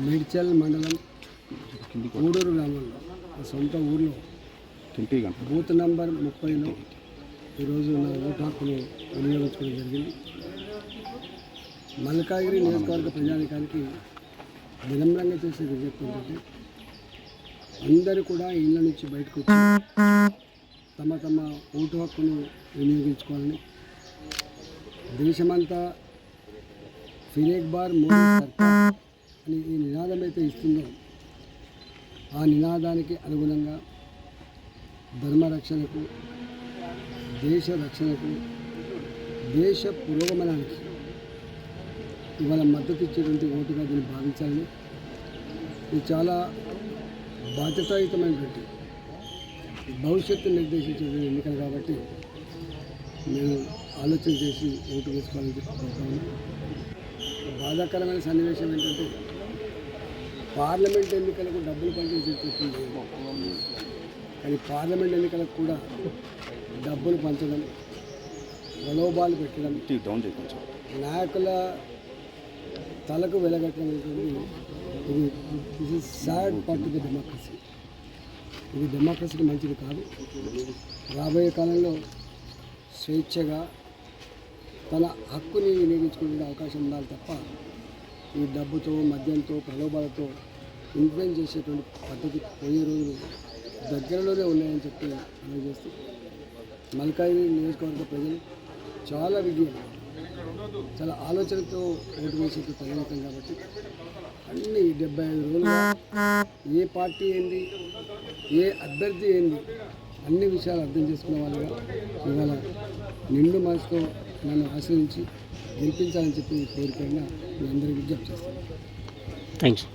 మేడ్చల్ మండలం ఊడూరు గ్రామంలో సొంత ఊర్లో బూత్ నంబర్ ముప్పైలో ఈరోజు నా ఓటు హక్కును వినియోగించుకోవడం జరిగింది. మల్కాగిరి నియోజకవర్గ ప్రజానికానికి వినమ్రంగా చేసే విజ్ఞప్తి ఏంటంటే అందరూ కూడా ఇళ్ళ నుంచి బయటకు వచ్చి తమ తమ ఓటు హక్కును వినియోగించుకోవాలని దేశమంతా ఫిర్ ఎక్ బార్ మోదీ సర్కార్ అని ఈ నినాదం అయితే ఇస్తుందో ఆ నినాదానికి అనుగుణంగా ధర్మ రక్షణకు దేశ రక్షణకు దేశ పురోగమనానికి ఇవాళ మద్దతు ఇచ్చేటువంటి ఓటుగా దీన్ని భావించాలని ఇది చాలా బాధ్యతాయుతమైనటువంటి భవిష్యత్తు నిర్దేశించేటువంటి ఎన్నికలు కాబట్టి నేను ఆలోచన చేసి ఓటు వేసుకోవాలని చెప్పి బాధాకరమైన సన్నివేశం ఏంటంటే పార్లమెంట్ ఎన్నికలకు డబ్బులు పంచేసి చెప్తుంది కానీ పార్లమెంట్ ఎన్నికలకు కూడా డబ్బులు పంచడం ప్రలోభాలు పెట్టడం నాయకుల తలకు వెలగట్టడం ఇది is sad part the democracy ఇది డెమోక్రసీకి మంచిది కాదు. రాబోయే కాలంలో స్వేచ్ఛగా తన హక్కుని వినియోగించుకునే అవకాశం ఉండాలి తప్ప ఈ డబ్బుతో మద్యంతో ప్రలోభాలతో ఇన్ఫ్లుయెన్స్ చేసేటువంటి పద్ధతి పోయే రోజులు దగ్గరలోనే ఉన్నాయని చెప్పి తెలియజేస్తూ మల్కాయి నియోజకవర్గ ప్రజలు చాలా విజ్ఞం చాలా ఆలోచనతో ఓటు వేసేది పరిమితం కాబట్టి అన్ని డెబ్బై ఐదు రోజులు ఏ పార్టీ ఏంది ఏ అభ్యర్థి ఏంది అన్ని విషయాలు అర్థం చేసుకునే వాళ్ళుగా ఇవాళ నిండు మనసుతో నన్ను ఆశ్రయించి గెలిపించాలని చెప్పి కోరికైనా మీ అందరికీ విజ్ఞప్తి చేస్తాను థ్యాంక్స్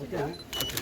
ఓకే